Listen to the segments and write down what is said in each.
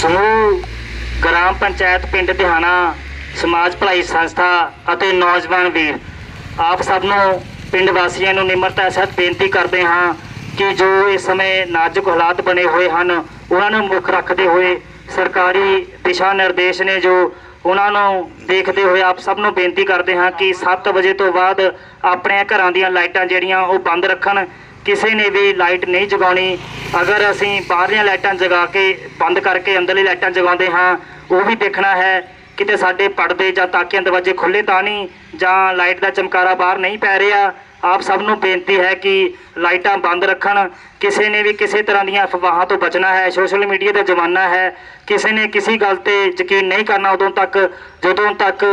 ਸਮੂਹ, ਗ੍ਰਾਮ ਪੰਚਾਇਤ ਪਿੰਡ ਦਿਹਾਣਾ, ਸਮਾਜ ਭਲਾਈ ਸੰਸਥਾ ਅਤੇ ਨੌਜਵਾਨ ਵੀਰ, ਆਪ ਸਭ ਨੂੰ ਪਿੰਡ ਵਾਸੀਆਂ ਨੂੰ ਨਿਮਰਤਾ ਸਹਿਤ ਬੇਨਤੀ ਕਰਦੇ ਹਾਂ ਕਿ ਜੋ ਇਸ ਸਮੇਂ ਨਾਜ਼ੁਕ ਹਾਲਾਤ ਬਣੇ ਹੋਏ ਹਨ, ਉਹਨਾਂ ਨੂੰ ਮੁੱਖ ਰੱਖਦੇ ਹੋਏ ਸਰਕਾਰੀ ਦਿਸ਼ਾ ਨਿਰਦੇਸ਼ ਨੇ ਜੋ ਉਹਨਾਂ ਨੂੰ ਦੇਖਦੇ ਹੋਏ ਆਪ ਸਭ ਨੂੰ ਬੇਨਤੀ ਕਰਦੇ ਹਾਂ ਕਿ 7 ਵਜੇ ਤੋਂ ਬਾਅਦ ਆਪਣੇ ਘਰਾਂ ਦੀਆਂ ਲਾਈਟਾਂ ਜਿਹੜੀਆਂ ਉਹ ਬੰਦ ਰੱਖਣ, ਕਿਸੇ ਨੇ ਵੀ ਲਾਈਟ ਨਹੀਂ ਜਗਾਉਣੀ ਅਗਰ ਅਸੀਂ ਬਾਹਰਲੀਆਂ ਲਾਈਟਾਂ ਜਗਾ ਕੇ, ਬੰਦ ਕਰਕੇ ਅੰਦਰਲੀ ਲਾਈਟਾਂ ਜਗਾਉਂਦੇ ਹਾਂ, ਉਹ ਵੀ ਦੇਖਣਾ ਹੈ, ਕਿਤੇ ਸਾਡੇ ਪਰਦੇ ਜਾਂ ਤਾਕੀਆਂ ਦਰਵਾਜ਼ੇ ਖੁੱਲੇ ਤਾਂ ਨਹੀਂ, ਜਾਂ ਲਾਈਟ ਦਾ ਚਮਕਾਰਾ ਬਾਹਰ ਨਹੀਂ ਪੈ ਰਿਹਾ, ਆਪ ਸਭ ਨੂੰ ਬੇਨਤੀ ਹੈ ਕਿ ਲਾਈਟਾਂ ਬੰਦ ਰੱਖਣ। ਕਿਸੇ ਨੇ ਵੀ ਕਿਸੇ ਤਰ੍ਹਾਂ ਦੀਆਂ ਅਫਵਾਹਾਂ ਤੋਂ ਬਚਣਾ ਹੈ, ਸੋਸ਼ਲ ਮੀਡੀਆ ਦਾ ਜ਼ਮਾਨਾ ਹੈ, ਕਿਸੇ ਨੇ ਕਿਸੇ ਗੱਲ ਤੇ ਯਕੀਨ ਨਹੀਂ ਕਰਨਾ ਉਦੋਂ ਤੱਕ, ਜਦੋਂ ਤੱਕ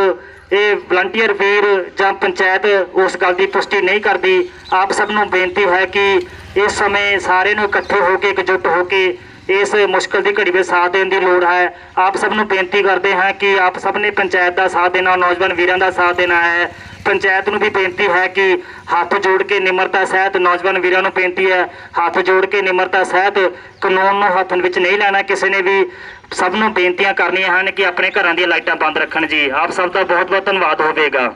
ਇਹ ਵਲੰਟੀਅਰ ਵੀਰ ਜਾਂ ਪੰਚਾਇਤ ਉਸ ਗੱਲ ਦੀ ਪੁਸ਼ਟੀ ਨਹੀਂ ਕਰਦੀ, ਆਪ ਸਭ ਨੂੰ ਬੇਨਤੀ ਹੈ ਕਿ ਇਸ ਸਮੇਂ ਸਾਰੇ ਨੂੰ ਇਕੱਠੇ ਹੋ ਕੇ ਇਕਜੁੱਟ ਹੋ ਕੇ ਇਸ ਮੁਸ਼ਕਲ ਦੀ ਘੜੀ ਵਿੱਚ ਸਾਥ ਦੇਣ ਦੀ ਲੋੜ ਹੈ। ਆਪ ਸਭ ਨੂੰ ਬੇਨਤੀ ਕਰਦੇ ਹਾਂ ਕਿ ਆਪ ਸਭ ਨੇ ਪੰਚਾਇਤ ਦਾ ਸਾਥ ਦੇਣਾ, ਨੌਜਵਾਨ ਵੀਰਾਂ ਦਾ ਸਾਥ ਦੇਣਾ ਹੈ। ਪੰਚਾਇਤ ਨੂੰ ਵੀ ਬੇਨਤੀ ਹੈ ਕਿ ਹੱਥ ਜੋੜ ਕੇ ਨਿਮਰਤਾ ਸਹਿਤ ਨੌਜਵਾਨ ਵੀਰਾਂ ਨੂੰ ਬੇਨਤੀ ਹੈ, ਹੱਥ ਜੋੜ ਕੇ ਨਿਮਰਤਾ ਸਹਿਤ ਕਾਨੂੰਨ ਨੂੰ ਹੱਥ ਵਿੱਚ ਨਹੀਂ ਲੈਣਾ, ਕਿਸੇ ਨੇ ਵੀ ਸਭ ਨੂੰ ਬੇਨਤੀਆਂ ਕਰਨੀਆਂ ਹਨ ਕਿ ਆਪਣੇ ਘਰਾਂ ਦੀਆਂ ਲਾਈਟਾਂ ਬੰਦ ਰੱਖਣ ਜੀ। ਆਪ ਸਭ ਦਾ ਬਹੁਤ ਬਹੁਤ ਧੰਨਵਾਦ ਹੋਵੇਗਾ।